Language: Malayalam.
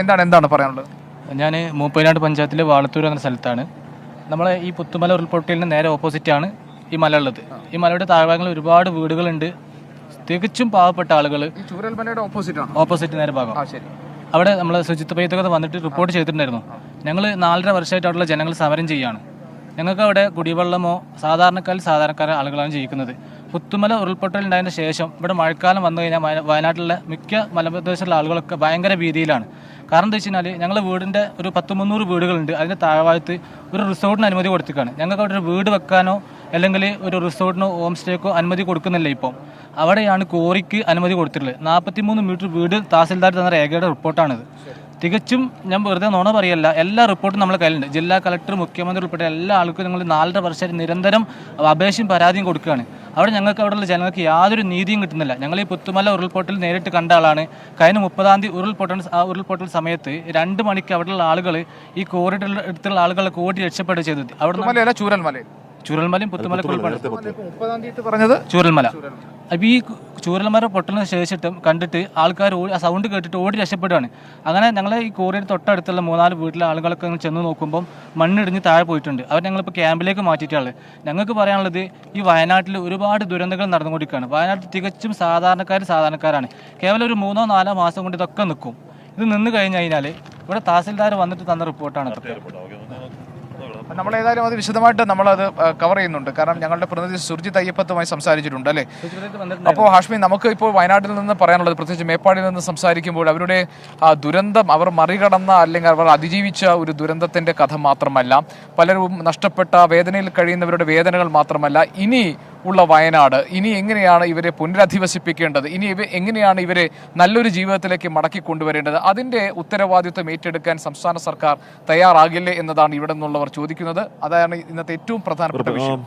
എന്താണ് എന്താണ് പറയാനുള്ളത്? ഞാൻ മൂപ്പനാട് പഞ്ചായത്തിലെ വാളത്തൂർ എന്ന സ്ഥലത്താണ്. നമ്മളെ ഈ പുത്തുമല ഉരുൾപൊട്ടലിന് നേരെ ഓപ്പോസിറ്റ് ആണ് ഈ മല ഉള്ളത്. ഈ മലയുടെ താഴ്ഭാഗങ്ങളിൽ ഒരുപാട് വീടുകളുണ്ട്. തികച്ചും പാവപ്പെട്ട ആളുകൾ ചൂരൽമലയുടെ ഓപ്പോസിറ്റ് ആണ്? ഓപ്പോസിറ്റ് നേരെ ഭാഗം. അവിടെ നമ്മൾ ശുചിത്വ പൈതൊക്കെ വന്നിട്ട് റിപ്പോർട്ട് ചെയ്തിട്ടുണ്ടായിരുന്നു. ഞങ്ങൾ നാലര വർഷമായിട്ട് അവിടെയുള്ള ജനങ്ങൾ സമരം ചെയ്യുകയാണ് ഞങ്ങൾക്ക് അവിടെ കുടിവെള്ളമോ സാധാരണക്കാരിൽ സാധാരണക്കാരെ ആളുകളാണ് ജീവിക്കുന്നത്. പുത്തുമല ഉരുൾപൊട്ടലുണ്ടായതിന് ശേഷം ഇവിടെ മഴക്കാലം വന്നു കഴിഞ്ഞാൽ വയ- വയനാട്ടിലെ മിക്ക മലപ്രദേശത്തുള്ള ആളുകളൊക്കെ ഭയങ്കര ഭീതിയിലാണ്. കാരണം എന്താ വെച്ച് കഴിഞ്ഞാൽ ഞങ്ങൾ വീടിന്റെ ഒരു പത്ത് മുന്നൂറ് വീടുകളുണ്ട്. അതിന്റെ താഴ്വാഴത്ത് ഒരു റിസോർട്ടിന് അനുമതി കൊടുത്തിക്കാണ് ഞങ്ങൾക്ക് അവിടെ ഒരു വീട് വെക്കാനോ അല്ലെങ്കിൽ ഒരു റിസോർട്ടിനോ ഹോം സ്റ്റേക്കോ അനുമതി കൊടുക്കുന്നില്ല ഇപ്പം. അവിടെയാണ് കോറിക്ക് അനുമതി കൊടുത്തിട്ടുള്ളത്. നാൽപ്പത്തിമൂന്ന് മീറ്റർ വീട് തഹസിൽദാർ തന്ന രേഖയുടെ റിപ്പോർട്ടാണിത്. തികച്ചും ഞാൻ വെറുതെ നോണ പറയല്ല എല്ലാ റിപ്പോർട്ടും നമ്മുടെ കയ്യിലുണ്ട്. ജില്ലാ കളക്ടർ മുഖ്യമന്ത്രി ഉൾപ്പെടെ എല്ലാ ആൾക്കും ഞങ്ങൾ നാലര വർഷം നിരന്തരം അപേക്ഷയും പരാതിയും കൊടുക്കുകയാണ്. അവിടെ ഞങ്ങൾക്ക് അവിടെയുള്ള ജനങ്ങൾക്ക് യാതൊരു നീതിയും കിട്ടുന്നില്ല. ഞങ്ങൾ ഈ പുത്തുമല ഉരുൾപൊട്ടൽ നേരിട്ട് കണ്ട ആളാണ്. കഴിഞ്ഞ മുപ്പതാം തീയതി ഉരുൾപൊട്ടൽ ആ ഉരുൾപൊട്ടൽ സമയത്ത് രണ്ട് മണിക്ക് അവിടെയുള്ള ആളുകൾ ഈ കോറിഡോറിൽ അടുത്തുള്ള ആളുകളെ കൂട്ടി രക്ഷപ്പെടുക ചെയ്തത്. അവിടെ ചൂരൽമല ചൂരൽമലയും. പുത്തുമല പറഞ്ഞത് ചൂരൽമല. അപ്പോൾ ഈ ചൂരൽമല പൊട്ടലിന് ശേഷിട്ടും കണ്ടിട്ട് ആൾക്കാർ ഓടി ആ സൗണ്ട് കേട്ടിട്ട് ഓടി രക്ഷപ്പെടുകയാണ് അങ്ങനെ ഞങ്ങൾ ഈ കോറിയുടെ തൊട്ടടുത്തുള്ള മൂന്നാൽ വീട്ടിലെ ആളുകളൊക്കെ ചെന്ന് നോക്കുമ്പോൾ മണ്ണിടിഞ്ഞ് താഴെ പോയിട്ടുണ്ട്. അവർ ഞങ്ങളിപ്പോൾ ക്യാമ്പിലേക്ക് മാറ്റിയിട്ടാണ്. ഞങ്ങൾക്ക് പറയാനുള്ളത് ഈ വയനാട്ടിൽ ഒരുപാട് ദുരന്തങ്ങൾ നടന്നുകൊണ്ടിരിക്കുകയാണ്. വയനാട്ടിൽ തികച്ചും സാധാരണക്കാർ സാധാരണക്കാരാണ്. കേവലം ഒരു മൂന്നോ നാലോ മാസം കൊണ്ട് ഇതൊക്കെ നിൽക്കും. ഇത് നിന്ന് കഴിഞ്ഞ് കഴിഞ്ഞാൽ ഇവിടെ തഹസിൽദാർ വന്നിട്ട് തന്ന റിപ്പോർട്ടാണ് ഇതൊക്കെ. നമ്മൾ ഏതായാലും അത് വിശദമായിട്ട് നമ്മളത് കവർ ചെയ്യുന്നുണ്ട്. കാരണം ഞങ്ങളുടെ പ്രതിനിധി സുർജിത് അയ്യപ്പത്തുമായി സംസാരിച്ചിട്ടുണ്ട് അല്ലേ? അപ്പോൾ ഹാഷ്മി നമുക്ക് ഇപ്പോൾ വയനാട്ടിൽ നിന്ന് പറയാനുള്ളത് പ്രത്യേകിച്ച് മേപ്പാടിയിൽ നിന്ന് സംസാരിക്കുമ്പോൾ അവരുടെ ദുരന്തം അവർ മറികടന്ന അല്ലെങ്കിൽ അവർ അതിജീവിച്ച ഒരു ദുരന്തത്തിന്റെ കഥ മാത്രമല്ല പലരും നഷ്ടപ്പെട്ട വേദനയിൽ കഴിയുന്നവരുടെ വേദനകൾ മാത്രമല്ല ഇനി ഉള്ള വയനാട്. ഇനി എങ്ങനെയാണ് ഇവരെ പുനരധിവസിപ്പിക്കേണ്ടത്? ഇനി ഇവ എങ്ങനെയാണ് ഇവരെ നല്ലൊരു ജീവിതത്തിലേക്ക് മടക്കി കൊണ്ടുവരേണ്ടത്? അതിന്റെ ഉത്തരവാദിത്വം ഏറ്റെടുക്കാൻ സംസ്ഥാന സർക്കാർ തയ്യാറാകില്ലേ എന്നതാണ് ഇവിടെ നിന്നുള്ളവർ ചോദിക്കുന്നത്. അതാണ് ഇന്നത്തെ ഏറ്റവും പ്രധാനപ്പെട്ട വിഷയം.